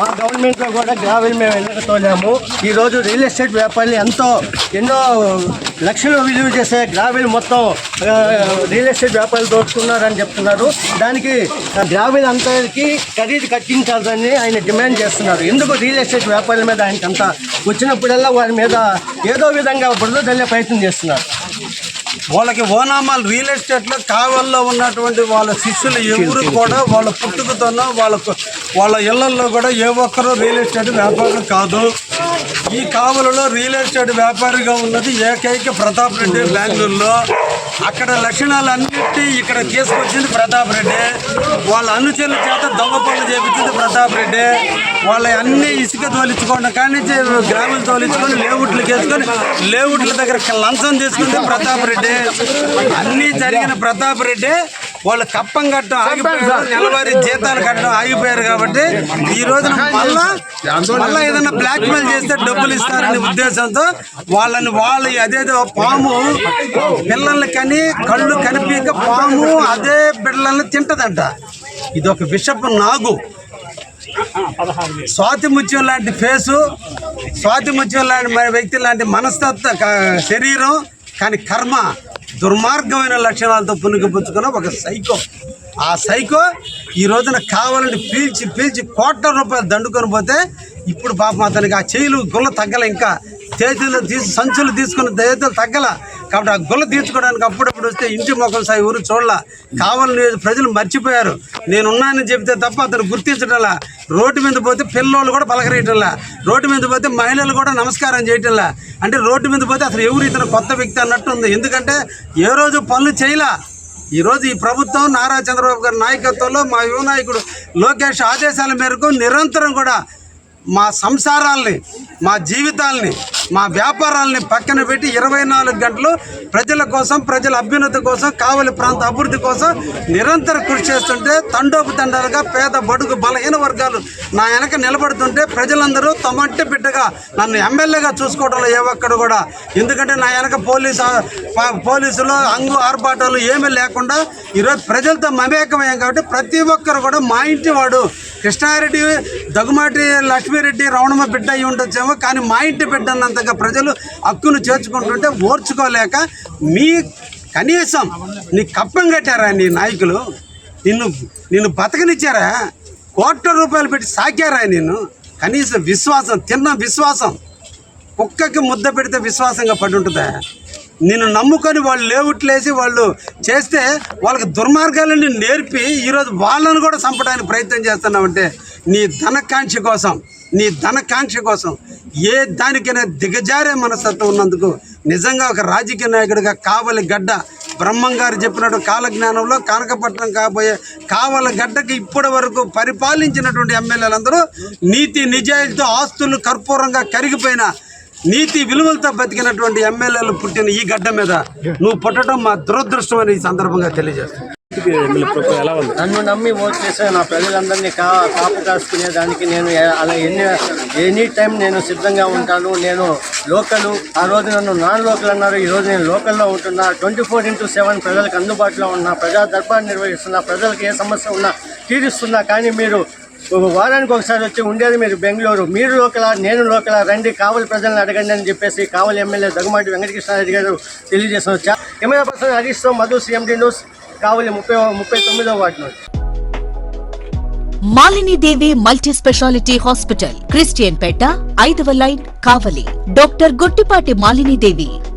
మా గవర్నమెంట్లో కూడా గ్రావెల్ మేము తోలాము. ఈరోజు రియల్ ఎస్టేట్ వ్యాపారులు ఎంతో ఎన్నో లక్షలు విలువ చేసే గ్రావెల్ మొత్తం రియల్ ఎస్టేట్ వ్యాపారులు దోచుకున్నారని చెప్తున్నారు. దానికి గ్రావెల్ అంతకి ఖరీదు కట్టించాలని ఆయన డిమాండ్ చేస్తున్నారు. ఎందుకు రియల్ ఎస్టేట్ వ్యాపారుల మీద ఆయనకి అంత వచ్చినప్పుడల్లా వారి మీద ఏదో విధంగా బురద చల్లే ప్రయత్నం చేస్తున్నారు? వాళ్ళకి ఓనామాలు రియల్ ఎస్టేట్లో కావల్లో ఉన్నటువంటి వాళ్ళ శిష్యులు ఎవరు కూడా వాళ్ళ పుట్టుకతోనో వాళ్ళ వాళ్ళ ఇళ్ళలో కూడా ఏ ఒక్కరూ రియల్ ఎస్టేట్ వ్యాపారం కాదు. ఈ కావలలో రియల్ ఎస్టేట్ వ్యాపారిగా ఉన్నది ఏకైక ప్రతాప్ రెడ్డి బెంగళూరులో. అక్కడ లక్షణాలు ఇక్కడ తీసుకొచ్చింది ప్రతాప్ రెడ్డి. వాళ్ళ అనుచరుల చేత దొంగ పనులు చేపించింది ప్రతాప్ రెడ్డి. వాళ్ళ అన్ని ఇసుక తోలించుకోండి కానీ గ్రామీణ తోలించుకొని లేవుట్లు కేసుకొని లేవుట్ల దగ్గర లంచం తీసుకుంది ప్రతాప్ రెడ్డి. అన్నీ జరిగిన ప్రతాప్ రెడ్డి. వాళ్ళు కప్పం కట్టడం ఆగిపోయారు. నెలవారీ జీతాలు కట్టడం ఆగిపోయారు కాబట్టి ఈ రోజున మళ్ళా మళ్ళా ఏదైనా బ్లాక్ మెయిల్ చేస్తే డబ్బులు ఇస్తారనే ఉద్దేశంతో వాళ్ళని వాళ్ళు అదేదో పాము పిల్లల్ని కని కళ్ళు కనిపించక పాము అదే బిడ్డలను తింటదంట. ఇది ఒక విషపు నాగు. స్వాతి ముత్యం లాంటి ఫేసు స్వాతి ముత్యం లాంటి వ్యక్తి లాంటి మనస్తత్వ శరీరం కానీ కర్మ. దుర్మార్గమైన లక్షణాలతో పుణుకుపుచ్చుకున్న ఒక సైకో. ఆ సైకో ఈ రోజున కావాలని పీల్చి పీల్చి కోట్ల రూపాయలు దండుకొని పోతే ఇప్పుడు పాపం అతనికి ఆ చేతులు గుల్ల తగ్గల ఇంకా. చేతులు తీసి సంచులు తీసుకుని చేతులు తగ్గల. కాబట్టి ఆ గుల్ల తీర్చుకోవడానికి అప్పుడప్పుడు వస్తే ఇంటి మొక్కలు సాయి ఊరు చూడాల. కావాలని ప్రజలు మర్చిపోయారు. నేనున్నానని చెబితే తప్ప అతను గుర్తించడంలా రోడ్డు మీద పోతే పిల్లోళ్ళు కూడా పలకరేయటంలా. రోడ్డు మీద పోతే మహిళలు కూడా నమస్కారం చేయటంలా. అంటే రోడ్డు మీద పోతే అసలు ఎవరు ఇతను కొత్త వ్యక్తి అన్నట్టు ఉంది ఎందుకంటే ఏ రోజు పనులు చేయలా. ఈరోజు ఈ ప్రభుత్వం నారా చంద్రబాబు గారి నాయకత్వంలో మా యువ నాయకుడు లోకేష్ ఆదేశాల మేరకు నిరంతరం కూడా మా సంసారాల్ని మా జీవితాల్ని మా వ్యాపారాల్ని పక్కన పెట్టి ఇరవై నాలుగు గంటలు ప్రజల కోసం ప్రజల అభ్యున్నతి కోసం కావలి ప్రాంత అభివృద్ధి కోసం నిరంతర కృషి చేస్తుంటే తండోపు తండాలుగా పేద బడుగు బలహీన వర్గాలు నా వెనక నిలబడుతుంటే ప్రజలందరూ తమంటి బిడ్డగా నన్ను ఎమ్మెల్యేగా చూసుకోవడంలో ఏ ఒక్కడు కూడా. ఎందుకంటే నా వెనక పోలీసు పోలీసులు అంగు ఆర్భాటాలు ఏమీ లేకుండా ఈరోజు ప్రజలతో మమేకమయ్యాం కాబట్టి ప్రతి ఒక్కరు కూడా మా ఇంటి వాడు. కృష్ణారెడ్డి దగ్గుమాటి లక్ష్మీరెడ్డి రవణమ్మ బిడ్డ అయి ఉండొచ్చేమో కానీ మా ఇంటి బిడ్డ అన్నంతగా ప్రజలు హక్కును చేర్చుకుంటుంటే ఓర్చుకోలేక మీ కనీసం నీ కప్పం కట్టారా నీ నాయకులు? నిన్ను నిన్ను బతకనిచ్చారా? కోట్ల రూపాయలు పెట్టి సాకారా నిన్ను? కనీసం విశ్వాసం తిన్న విశ్వాసం కుక్కకి ముద్ద పెడితే విశ్వాసంగా పడి ఉంటుందా? నిన్ను నమ్ముకొని వాళ్ళు లేవుట్లేసి వాళ్ళు చేస్తే వాళ్ళకి దుర్మార్గాలని నేర్పి ఈరోజు వాళ్ళను కూడా చంపడానికి ప్రయత్నం చేస్తున్నామంటే నీ ధనకాంక్ష కోసం నీ ధనకాంక్ష కోసం ఏ దానికైనా దిగజారే మనస్తత్వం ఉన్నందుకు నిజంగా ఒక రాజకీయ నాయకుడిగా కావలి గడ్డ బ్రహ్మం గారు చెప్పినట్టు కాలజ్ఞానంలో కనకపట్నం కాబోయే కావల గడ్డకి ఇప్పటి వరకు పరిపాలించినటువంటి ఎమ్మెల్యేలందరూ నీతి నిజాయితీతో ఆస్తులు కర్పూరంగా కరిగిపోయిన నీతి విలువలతో బతికినటువంటి ఎమ్మెల్యేలు పుట్టిన ఈ గడ్డ మీద నువ్వు పుట్టడం మా దురదృష్టం అని ఈ సందర్భంగా తెలియజేస్తాను నన్ను నమ్మి ఓట్ చేసే నా ప్రజలందరినీ కా కాపు కాసుకునే దానికి నేను అలా ఎన్ని ఎనీ టైం నేను సిద్ధంగా ఉంటాను. నేను లోకల్ ఆ రోజు నన్ను నాన్ లోకల్ అన్నారు. ఈ రోజు నేను లోకల్లో ఉంటున్నా. ట్వంటీ ఫోర్ ఇంటూ సెవెన్ ప్రజలకు అందుబాటులో ఉన్నా. ప్రజా దర్బార్ నిర్వహిస్తున్నా. ప్రజలకు ఏ సమస్య ఉన్నా తీరుస్తున్నా. కానీ మీరు వారానికి ఒకసారి వచ్చి ఉండేది మీరు బెంగళూరు. మీరు లోకల నేను లోకల రండి కావలి ప్రజలను అడగండి అని చెప్పేసి కావలి ఎమ్మెల్యే దగ్గమాటి వెంకటకృష్ణారెడ్డి గారు వచ్చా. Camera person Harish Rao Madhu CMD news Kavali ముప్పై ముప్పై తొమ్మిదో ward Malini Malinidevi multi speciality hospital Christian Peta ఐదవ line Kavali. Doctor Guttipati Malinidevi